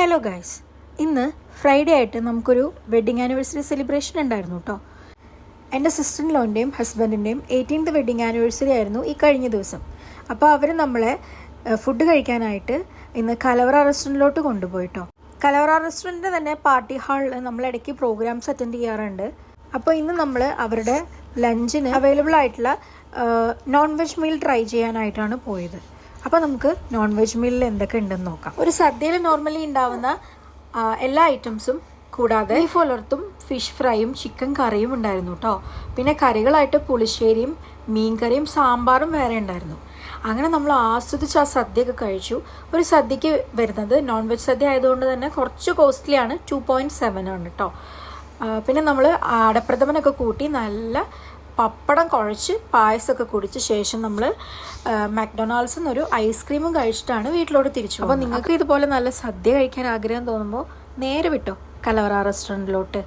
Hello guys ഇന്ന് Friday ആയിട്ട് നമുക്കൊരു വെഡ്ഡിങ് ആനിവേഴ്സറി സെലിബ്രേഷൻ ഉണ്ടായിരുന്നു കേട്ടോ എന്റെ സിസ്റ്റർ ലോന്റെയും ഹസ്ബൻഡിന്റെയും എയ്റ്റീൻത് വെഡ്ഡിങ് ആനിവേഴ്സറി ആയിരുന്നു ഈ കഴിഞ്ഞ ദിവസം. അപ്പോൾ അവർ നമ്മളെ ഫുഡ് കഴിക്കാനായിട്ട് ഇന്ന് കലവറ റെസ്റ്റോറന്റിലോട്ട് കൊണ്ടുപോയി കേട്ടോ കലവറ റെസ്റ്റോറന്റിന്റെ തന്നെ പാർട്ടി ഹാളിൽ നമ്മൾ ഇടയ്ക്ക് പ്രോഗ്രാംസ് അറ്റൻഡ് ചെയ്യാറുണ്ട്. അപ്പോൾ ഇന്ന് നമ്മൾ അവരുടെ ലഞ്ചിന് അവൈലബിൾ ആയിട്ടുള്ള നോൺ വെജ് മീൽ ട്രൈ ചെയ്യാനായിട്ടാണ് പോയത്. അപ്പോൾ നമുക്ക് നോൺ വെജ് മീലിൽ എന്തൊക്കെ ഉണ്ടെന്ന് നോക്കാം. ഒരു സദ്യയിൽ നോർമലി ഉണ്ടാവുന്ന എല്ലാ ഐറ്റംസും കൂടാതെ ബീഫ് പുലർത്തും ഫിഷ് ഫ്രൈയും ചിക്കൻ കറിയും ഉണ്ടായിരുന്നു കേട്ടോ പിന്നെ കറികളായിട്ട് പുളിശ്ശേരിയും മീൻകറിയും സാമ്പാറും വേറെ ഉണ്ടായിരുന്നു. അങ്ങനെ നമ്മൾ ആസ്വദിച്ച് ആ സദ്യയൊക്കെ കഴിച്ചു. ഒരു സദ്യക്ക് വരുന്നത് നോൺ വെജ് സദ്യ ആയതുകൊണ്ട് തന്നെ കുറച്ച് കോസ്റ്റ്ലിയാണ് ടു പോയിന്റ് സെവൻ ആണ് കേട്ടോ പിന്നെ നമ്മൾ ആടപ്രഥമനൊക്കെ കൂട്ടി നല്ല പപ്പടം കുഴച്ച് പായസമൊക്കെ കുടിച്ച ശേഷം നമ്മൾ മക്ഡൊണാൾഡ്സ് ഒരു ഐസ്ക്രീമും കഴിച്ചിട്ടാണ് വീട്ടിലോട്ട് തിരിച്ചു അപ്പോൾ നിങ്ങൾക്ക് ഇതുപോലെ നല്ല സദ്യ കഴിക്കാൻ ആഗ്രഹം തോന്നുമ്പോൾ നേരെ വിട്ടോ കലവറ റെസ്റ്റോറന്റിലോട്ട്